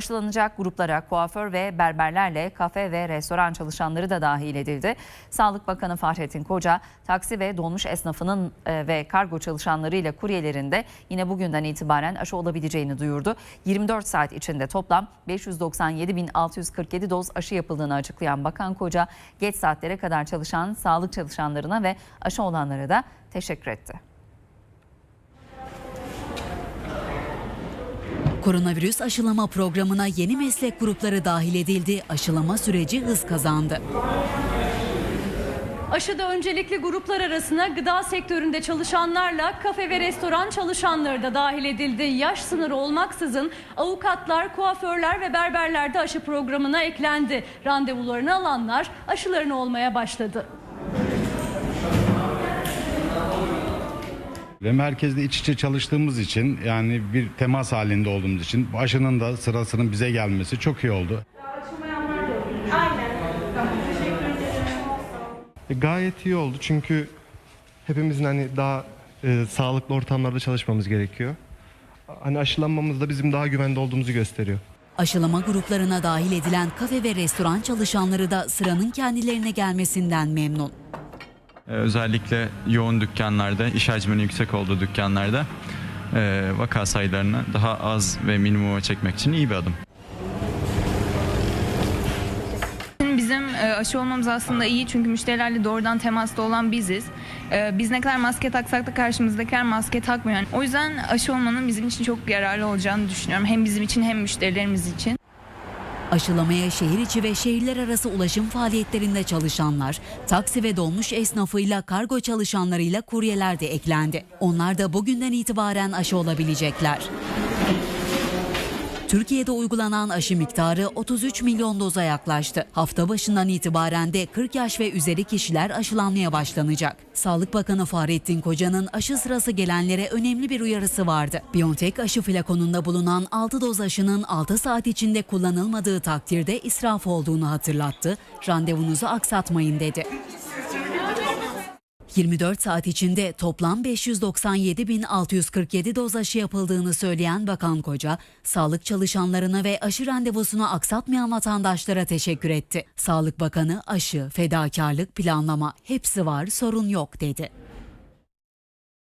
Aşılanacak gruplara kuaför ve berberlerle kafe ve restoran çalışanları da dahil edildi. Sağlık Bakanı Fahrettin Koca, taksi ve dolmuş esnafının e, ve kargo çalışanlarıyla kuryelerin de yine bugünden itibaren aşı olabileceğini duyurdu. 24 saat içinde toplam 597.647 doz aşı yapıldığını açıklayan Bakan Koca, geç saatlere kadar çalışan sağlık çalışanlarına ve aşı olanlara da teşekkür etti. Koronavirüs aşılama programına yeni meslek grupları dahil edildi. Aşılama süreci hız kazandı. Aşıda öncelikli gruplar arasına gıda sektöründe çalışanlarla kafe ve restoran çalışanları da dahil edildi. Yaş sınırı olmaksızın avukatlar, kuaförler ve berberler de aşı programına eklendi. Randevularını alanlar aşılarını olmaya başladı. Ve merkezde iç içe çalıştığımız için yani bir temas halinde olduğumuz için bu aşının da sırasının bize gelmesi çok iyi oldu. E, Gayet iyi oldu çünkü hepimizin hani daha e, sağlıklı ortamlarda çalışmamız gerekiyor. Hani aşılanmamız da bizim daha güvende olduğumuzu gösteriyor. Aşılama gruplarına dahil edilen kafe ve restoran çalışanları da sıranın kendilerine gelmesinden memnun. Ee, Özellikle yoğun dükkanlarda, iş hacminin yüksek olduğu dükkanlarda e, vaka sayılarını daha az ve minimuma çekmek için iyi bir adım. Bizim e, aşı olmamız aslında iyi çünkü müşterilerle doğrudan temasta olan biziz. E, Biz ne kadar maske taksak da karşımızdakiler maske takmıyor. O yüzden aşı olmanın bizim için çok yararlı olacağını düşünüyorum. Hem bizim için hem müşterilerimiz için. Aşılamaya şehir içi ve şehirler arası ulaşım faaliyetlerinde çalışanlar, taksi ve dolmuş esnafıyla kargo çalışanlarıyla kuryeler de eklendi. Onlar da bugünden itibaren aşı olabilecekler. Türkiye'de uygulanan aşı miktarı 33 milyon doza yaklaştı. Hafta başından itibaren de 40 yaş ve üzeri kişiler aşılanmaya başlanacak. Sağlık Bakanı Fahrettin Koca'nın aşı sırası gelenlere önemli bir uyarısı vardı. BioNTech aşı flakonunda bulunan 6 doz aşının 6 saat içinde kullanılmadığı takdirde israf olduğunu hatırlattı. Randevunuzu aksatmayın dedi. 24 saat içinde toplam 597.647 doz aşı yapıldığını söyleyen Bakan Koca, sağlık çalışanlarına ve aşı randevusunu aksatmayan vatandaşlara teşekkür etti. Sağlık Bakanı aşı, fedakarlık, planlama hepsi var sorun yok dedi.